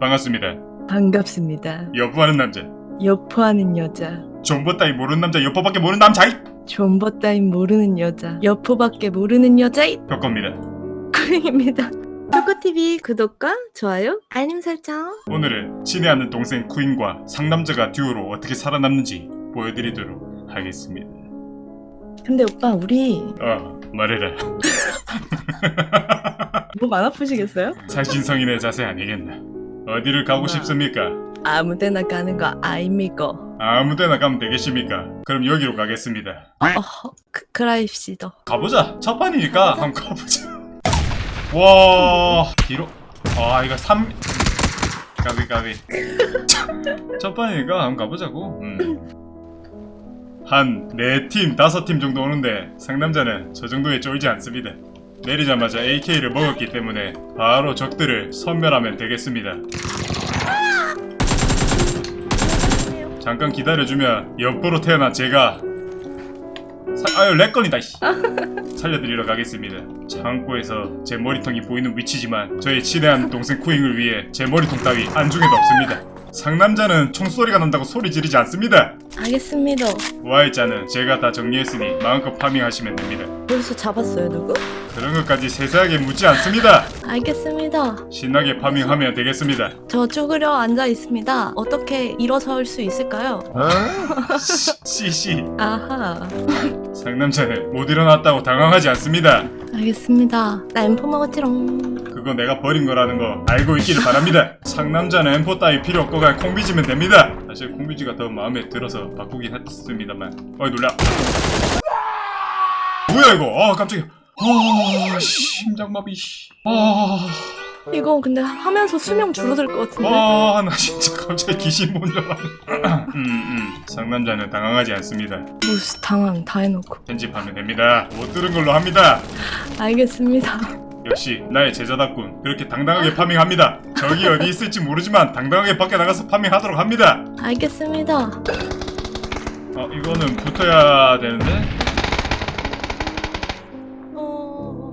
반갑습니다. 반갑습니다. 여포하는 남자. 여포하는 여자. 존버 따위 모르는 남자 여포밖에 모르는 남자이. 존버 따윈 모르는 여자. 여포밖에 모르는 여자이. 벽겁니다. 쿠잉입니다. 초코TV 구독과 좋아요, 알림 설정. 오늘은 친애 않는 동생 쿠인과 상남자가 듀오로 어떻게 살아남는지 보여드리도록 하겠습니다. 근데 오빠 우리 어, 말해라. 몸 안 아프시겠어요? 살신성인의 자세 아니겠나. 어디를 가고. 싶습니까? 아무 데나 가는 거 아닙니까? 아무 데나 가면 되겠습니까? 그럼 여기로 가겠습니다. 어허, 그, 그라입시다. 가보자. 첫 판이니까 한번 가보자. 와, 뒤로. 아, 이거 3. 까비, 까비. 첫 판이니까 한번 가보자고. 음. 한, 네 팀, 다섯 팀 정도 오는데, 상남자는 저 정도에 쫄지 않습니다. 내리자마자 AK를 먹었기 때문에, 바로 적들을 섬멸하면 되겠습니다. 잠깐 기다려주면, 옆으로 태어난 제가, 사, 아유, 렉 걸린다, 씨. 살려드리러 가겠습니다. 창고에서 제 머리통이 보이는 위치지만 저의 친애한 동생 쿠잉을 위해 제 머리통 따위 안중에도 없습니다. 상남자는 총소리가 난다고 소리 지르지 않습니다. 알겠습니다. Y자는 제가 다 정리했으니 마음껏 파밍하시면 됩니다. 벌써 잡았어요 누구? 그런 것까지 세세하게 묻지 않습니다. 알겠습니다. 신나게 파밍하면 되겠습니다. 저 쭈그려 앉아 있습니다. 어떻게 일어설 수 있을까요? 씨씨 아하. 상남자는 못 일어났다고 당황하지 않습니다. 알겠습니다. 나 엠포 먹었지롱. 그거 내가 버린 거라는 거 알고 있기를 바랍니다. 상남자는 M4 따위 필요 없고 그냥 콩비지면 됩니다. 사실 콩비지가 더 마음에 들어서 바꾸긴 했습니다만. 어이 놀라. 뭐야 이거? 아 깜짝이야. 아 심장마비. 씨. 아, 이거 근데 하면서 수명 줄어들 것 같은데. 아, 나 진짜 갑자기 귀신 본 줄 알았네. 음, 음. 상남자는 당황하지 않습니다. 무슨 당황 다 해놓고. 편집하면 됩니다. 못 들은 걸로 합니다. 알겠습니다. 역시 나의 제자답군. 그렇게 당당하게 파밍합니다. 적이 어디 있을지 모르지만 당당하게 밖에 나가서 파밍하도록 합니다. 알겠습니다. 어 이거는 붙어야 되는데? 어...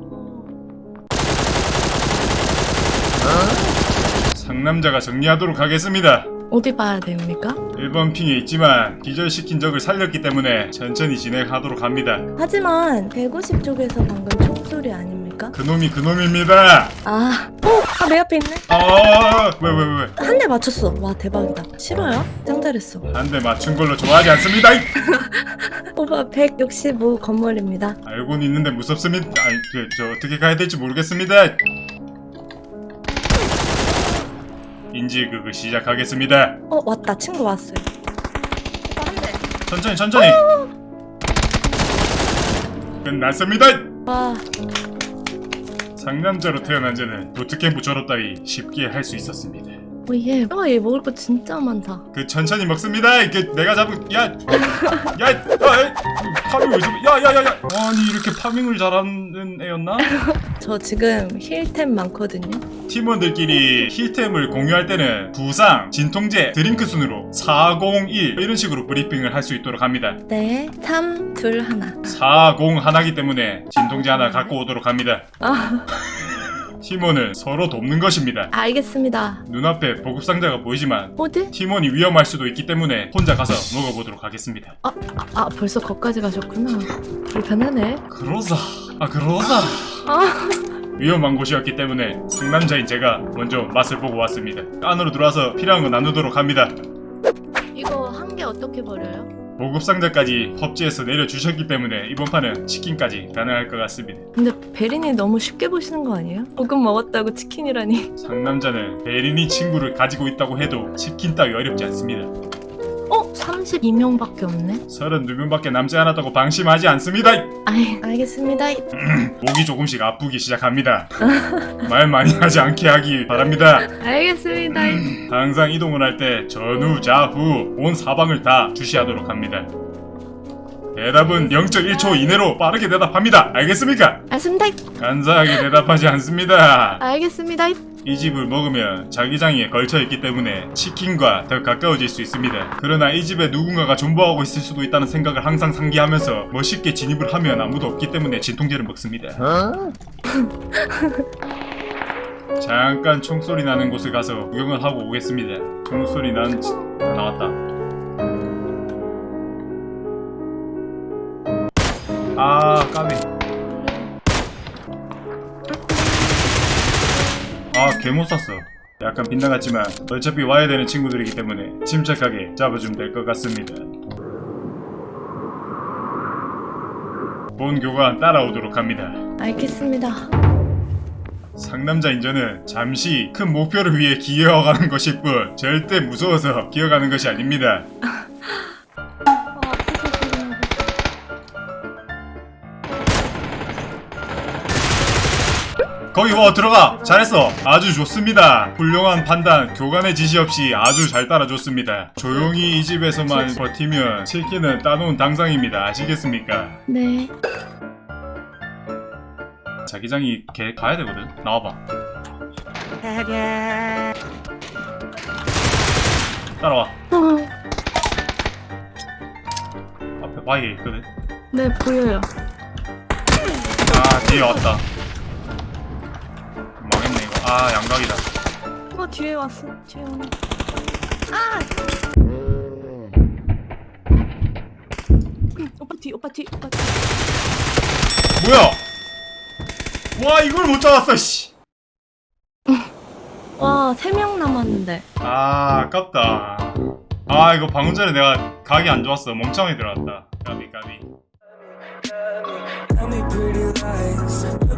상남자가 정리하도록 하겠습니다. 어디 봐야 됩니까? 1번 핑에 있지만 기절시킨 적을 살렸기 때문에 천천히 진행하도록 합니다. 하지만 150쪽에서 방금 총소리 아닙니까? 그놈이 그놈입니다 아, 어, 아, 내 앞에 있네. 아 왜 왜 왜 한 대 맞췄어. 와, 대박이다. 싫어요? 짱 잘했어. 한 대 맞춘 걸로 좋아하지 않습니다 이! 오빠 165 건물입니다. 알고는 있는데 무섭습니다 아니 그, 저 어떻게 가야 될지 모르겠습니다 인지극을 시작하겠습니다 어, 왔다. 친구 왔어요. 오빠 한 대. 천천히 천천히 끝났습니다 와, 상남자로 태어난 저는 부트캠프 졸업 따위 쉽게 할 수 있었습니다 오예. 와, 얘 먹을 거 진짜 많다. 그 천천히 먹습니다 그 내가 잡은 야 야야 파밍 어디서 야야 야 야 아니 이렇게 파밍을 잘하는 애였나? 저 지금 힐템 많거든요. 팀원들끼리 힐템을 공유할 때는 부상, 진통제, 드링크 순으로 401 이런 식으로 브리핑을 할 수 있도록 합니다 네, 3, 2, 하나. 40 하나기 때문에 진통제 하나 갖고 오도록 합니다 아, 팀원은 서로 돕는 것입니다 알겠습니다. 눈앞에 보급 상자가 보이지만 어디? 팀원이 위험할 수도 있기 때문에 혼자 가서 먹어보도록 하겠습니다. 아, 아, 아, 벌써 거기까지 가셨구나. 불편하네. 그러자, 아 그러자. 아, 위험한 곳이었기 때문에 상남자인 제가 먼저 맛을 보고 왔습니다. 안으로 들어와서 필요한 거 나누도록 합니다. 이거 한 개 어떻게 버려요? 보급상자까지 펍지에서 내려주셨기 때문에 이번 판은 치킨까지 가능할 것 같습니다. 근데 베린이 너무 쉽게 보시는 거 아니에요? 볶음 먹었다고 치킨이라니. 상남자는 베린이 친구를 가지고 있다고 해도 치킨 따위 어렵지 않습니다. 어? 32명밖에 없네? 32명밖에 남지 않았다고 방심하지 않습니다. 아이, 알겠습니다. 목이 조금씩 아프기 시작합니다. 말 많이 하지 않게 하기 바랍니다. 알겠습니다. 항상 이동을 할 때 전후, 좌후, 온 사방을 다 주시하도록 합니다. 대답은 0.1초 이내로 빠르게 대답합니다. 알겠습니까? 알겠습니다. 간사하게 대답하지 않습니다. 알겠습니다. 이 집을 먹으면 자기장에 걸쳐 있기 때문에 치킨과 더 가까워질 수 있습니다. 그러나 이 집에 누군가가 존버하고 있을 수도 있다는 생각을 항상 상기하면서 멋있게 진입을 하면 아무도 없기 때문에 진통제를 먹습니다. 잠깐 총소리 나는 곳에 가서 구경을 하고 오겠습니다. 총소리 난 지- 아, 나왔다. 아 까비. 개못 샀어. 약간 빗나갔지만 어차피 와야 되는 친구들이기 때문에 침착하게 잡아주면 될 것 같습니다. 본 교관 따라오도록 합니다. 알겠습니다. 상남자 인저는 잠시 큰 목표를 위해 기어가는 것일 뿐 절대 무서워서 기어가는 것이 아닙니다. 거기 뭐 들어가. 잘했어. 아주 좋습니다. 훌륭한 판단. 교관의 지시 없이 아주 잘 따라줬습니다. 조용히 이 집에서만 버티면 치킨은 따놓은 당상입니다. 아시겠습니까? 네. 자기장이 걔 가야 되거든. 나와봐. 따라와. 어, 앞에 바위에 있거든. 네, 보여요. 아 뒤에 왔다 아 양각이다 어, 뒤에 왔어. 뒤에 오네. 아! 음, 오빠 뒤, 오빠 뒤, 오빠 뒤. 뭐야 와 이걸 못 잡았어 씨 와, 세 명 남았는데. 아 아깝다 아 이거 방금 전에 내가 각이 안 좋았어 멍청하게 들어갔다 까비 까비 Tell me pretty lies,